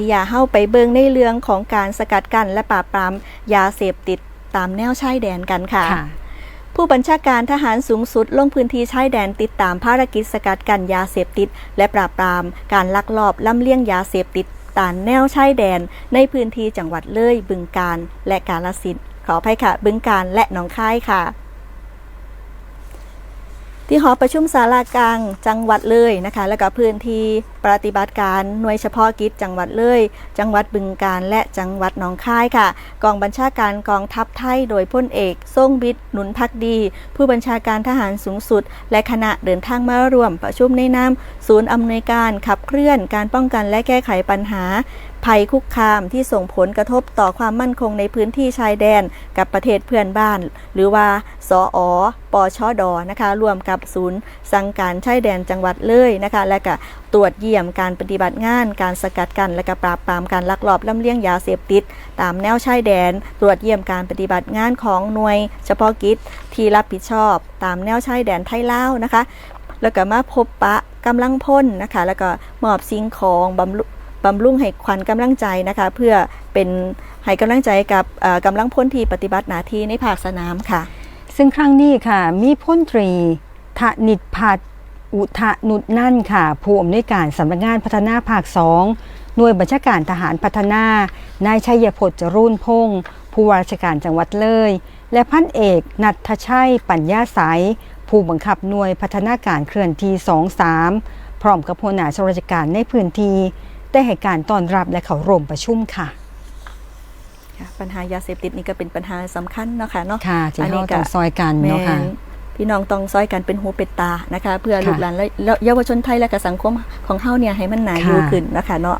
พี่ยาเฮาไปเบิงในเรื่องของการสกัดกั้นและปราบปรามยาเสพติดตามแนวชายแดนกันค่ะค่ะผู้บัญชาการทหารสูงสุดลงพื้นที่ชายแดนติดตามภารกิจสกัดกั้นยาเสพติด และปราบปรามการลักลอบล่ำเลียงยาเสพติดตามแนวชายแดน ในพื้นที่จังหวัดเลยบึงกาฬและกาฬสินธุ์ขออภัยค่ะ บึงกาฬและหนองคายค่ะ ที่หอประชุมศาลากลางจังหวัดเลยนะคะ แล้วก็พื้นที่ปฏิบัติการหน่วยเฉพาะกิจจังหวัดเลย จังหวัดบึงกาฬและจังหวัดหนองคายค่ะ กองบัญชาการกองทัพไทยโดยพลเอกทรงบิดหนุนพักดี ผู้บัญชาการทหารสูงสุด และคณะเดินทางมาร่วมประชุมในนามศูนย์อำนวยการขับเคลื่อนการป้องกันและแก้ไขปัญหาภัยคุกคามที่ส่งผลกระทบต่อความมั่นคงในพื้นที่ชายแดนกับประเทศเพื่อนบ้าน หรือว่าสออปอชดนะคะรวมกับศูนย์สังการชายแดนจังหวัดเลยนะคะ และก็ตรวจเยี่ยมการปฏิบัติงาน การสกัดกันและก็ปราบปรามการลักลอบลำเลียงยาเสพติด ตามแนวชายแดน ตรวจเยี่ยมการปฏิบัติงานของหน่วย เฉพาะกิจที่รับผิดชอบ ตามแนวชายแดนไทยลาวนะคะ แล้วก็มาพบปะกำลังพ่นนะคะ แล้วก็มอบสิ่งของบำรุง บำรุงให้ขวัญกำลังใจนะคะ เพื่อเป็นให้กำลังใจกับกำลังพลที่ปฏิบัติหน้าที่ในภาคสนามค่ะ ซึ่งครั้งนี้ค่ะ มีพ้นตรีธนิตพัฒอุทะนุดนั่นค่ะ ผู้อำนวยการสำนักงานพัฒนาภาคสองหน่วยบัญชาการทหารพัฒนา นายชัยพจน์จรุ่นพงศ์ผู้ว่าราชการจังหวัดเลย และพันเอกนัทชัยปัญญาสายผู้บังคับหน่วยพัฒนาการเคลื่อนที่ 23 พร้อมกับหัวหน้าราชการในพื้นที่ ได้ให้การต้อนรับและเข้าร่วมประชุมค่ะค่ะปัญหายาเสพติดนี่ก็เป็นปัญหาสำคัญเนาะค่ะเนาะค่ะที่อันนี้เราก็ต้องซอยกันแม่เนาะค่ะนพี่น้องต้องซอยกันเป็นหูเป็นตานะคะ เพื่อค่ะลูกหลานและและเยาวชนไทยและก็สังคมของเฮาเนี่ยให้มันหนาอยู่ค่ะขึ้นนะคะเนาะ